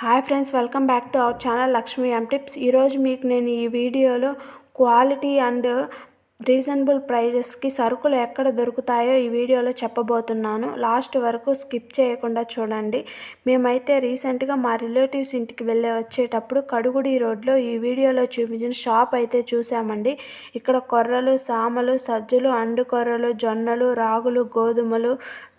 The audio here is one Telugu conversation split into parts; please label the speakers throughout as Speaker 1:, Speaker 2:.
Speaker 1: Hi friends welcome back to our channel Lakshmi M tips. ఈరోజు మీకు నేను ఈ వీడియోలో క్వాలిటీ అండ్ రీజనబుల్ ప్రైజెస్కి సరుకులు ఎక్కడ దొరుకుతాయో ఈ వీడియోలో చెప్పబోతున్నాను. లాస్ట్ వరకు స్కిప్ చేయకుండా చూడండి. మేమైతే రీసెంట్గా మా రిలేటివ్స్ ఇంటికి వెళ్ళి వచ్చేటప్పుడు కడుగుడి రోడ్లో ఈ వీడియోలో చూపించిన షాప్ అయితే చూసామండి. ఇక్కడ కొర్రలు సామలు సజ్జలు అండు కొర్రలు జొన్నలు రాగులు గోధుమలు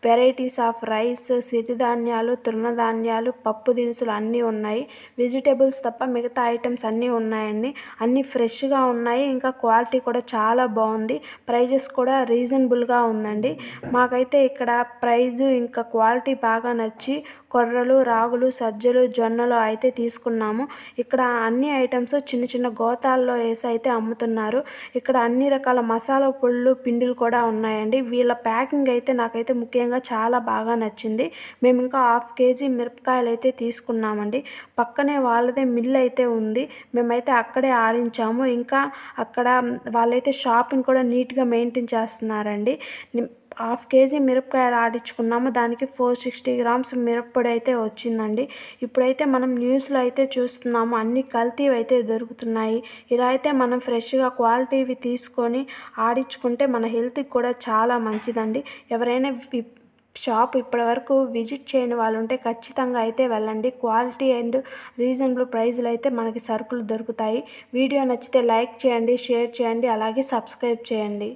Speaker 1: వెరైటీస్ ఆఫ్ రైస్ సిరిధాన్యాలు తృణధాన్యాలు పప్పు దినుసులు అన్నీ ఉన్నాయి. వెజిటేబుల్స్ తప్ప మిగతా ఐటమ్స్ అన్నీ ఉన్నాయండి. అన్నీ ఫ్రెష్గా ఉన్నాయి. ఇంకా క్వాలిటీ కూడా చాలా బాగుంది. ప్రైజెస్ కూడా రీజనబుల్గా ఉందండి. మాకైతే ఇక్కడ ప్రైజు ఇంకా క్వాలిటీ బాగా నచ్చి కొర్రలు రాగులు సజ్జలు జొన్నలు అయితే తీసుకున్నాము. ఇక్కడ అన్ని ఐటమ్స్ చిన్న చిన్న గోతాల్లో వేసి అయితే అమ్ముతున్నారు. ఇక్కడ అన్ని రకాల మసాలా పొళ్ళు పిండిలు కూడా ఉన్నాయండి. వీళ్ళ ప్యాకింగ్ అయితే నాకైతే ముఖ్యంగా చాలా బాగా నచ్చింది. మేము ఇంకా హాఫ్ కేజీ మిరపకాయలు అయితే తీసుకున్నామండి. పక్కనే వాళ్ళదే మిల్ అయితే ఉంది. మేమైతే అక్కడే ఆడించాము. ఇంకా అక్కడ వాళ్ళైతే షాప్ షాప్ని కూడా నీట్గా మెయింటైన్ చేస్తున్నారండి. హాఫ్ కేజీ మిరపకాయలు ఆడించుకున్నాము. దానికి ఫోర్ సిక్స్టీ గ్రామ్స్ మిరప్పొడి అయితే వచ్చిందండి. ఇప్పుడైతే మనం న్యూస్లో అయితే చూస్తున్నాము. అన్ని కల్తీవి అయితే దొరుకుతున్నాయి. ఇలా అయితే మనం ఫ్రెష్గా క్వాలిటీవి తీసుకొని ఆడించుకుంటే మన హెల్త్కి కూడా చాలా మంచిదండి. ఎవరైనా షాప్ ఇప్పటివరకు విజిట్ చేయని వాళ్ళు ఉంటే ఖచ్చితంగా అయితే వెళ్ళండి. క్వాలిటీ అండ్ రీజనబుల్ ప్రైజ్లు అయితే మనకి సరుకులు దొరుకుతాయి. వీడియో నచ్చితే లైక్ చేయండి షేర్ చేయండి అలాగే సబ్స్క్రైబ్ చేయండి.